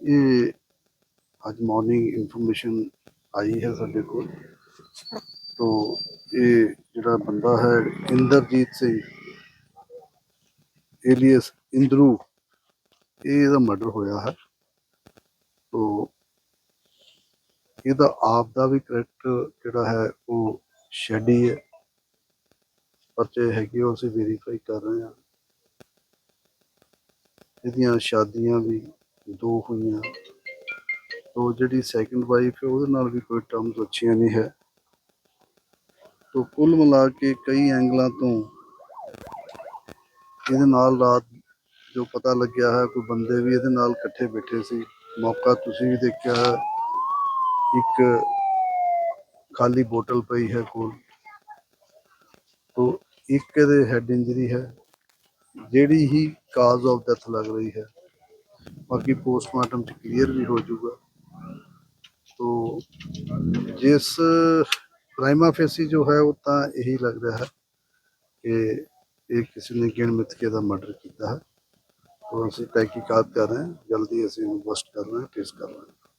ਇਹ ਅੱਜ morning information ਆਈ ਹੈ ਸਾਡੇ ਕੋਲ। ਤੋ ਇਹ ਜਿਹੜਾ ਬੰਦਾ ਹੈ ਇੰਦਰਜੀਤ ਸਿੰਘ ਏਲੀਅਸ ਇੰਦਰੂ, ਇਹ ਇਹਦਾ ਮਰਡਰ ਹੋਇਆ ਹੈ। ਤੋ ਇਹਦਾ ਆਪ ਦਾ ਵੀ ਕਰੈਕਟਰ ਜਿਹੜਾ ਹੈ ਉਹ ਸ਼ੈਡੀ ਹੈ। ਪਰਚੇ ਹੈਗੇ ਉਹ ਅਸੀਂ ਵੈਰੀਫਾਈ ਕਰ ਰਹੇ ਹਾਂ। ਇਹਦੀਆਂ ਸ਼ਾਦੀਆਂ ਵੀ ਦੋ ਹੋਈਆਂ। ਤੋ ਜਿਹੜੀ ਸੈਕੰਡ ਵਾਈਫ ਹੈ, ਉਹਦੇ ਨਾਲ ਵੀ ਕੋਈ ਟਰਮਸ ਅੱਛੀਆਂ ਨਹੀਂ ਹੈ। ਤੋ ਕੁੱਲ ਮਿਲਾ ਕੇ ਕਈ ਐਂਗਲਾਂ ਤੋਂ ਇਹਦੇ ਨਾਲ ਰਾਤ ਜੋ ਪਤਾ ਲੱਗਿਆ ਹੈ, ਕੋਈ ਬੰਦੇ ਵੀ ਇਹਦੇ ਨਾਲ ਇਕੱਠੇ ਬੈਠੇ ਸੀ। ਮੌਕਾ ਤੁਸੀਂ ਵੀ ਦੇਖਿਆ ਹੈ, ਇੱਕ ਖਾਲੀ ਬੋਤਲ ਪਈ ਹੈ ਕੋਲ। ਤੋ ਇੱਕ ਇਹਦੇ ਹੈਡ ਇੰਜਰੀ ਹੈ, ਜਿਹੜੀ ਹੀ ਕਾਜ਼ ਆਫ ਡੈਥ ਲੱਗ ਰਹੀ ਹੈ। ਬਾਕੀ ਪੋਸਟਮਾਰਟਮ ਚ ਕਲੀਅਰ ਵੀ ਹੋ ਜਾਊਗਾ ਤੋ ਜਿਸ ਪ੍ਰਾਈਮਾ ਫੇਸੀ ਜੋ ਹੈ ਉਹ ਤਾਂ ਇਹੀ ਲੱਗ ਰਿਹਾ ਹੈ ਕਿ ਇਹ ਕਿਸੇ ਨੇ ਗਿਣ ਮਿਥ ਕੇ ਦਾ ਮਰਡਰ ਕੀਤਾ ਹੈ ਤੋ ਅਸੀਂ ਤਹਿਕੀਕਾਤ ਕਰ ਰਹੇ ਹਾਂ ਜਲਦੀ ਅਸੀਂ ਇਹਨੂੰ ਬਸਟ ਕਰ ਰਹੇ ਹਾਂ ਟ੍ਰੇਸ ਕਰ ਰਹੇ ਹਾਂ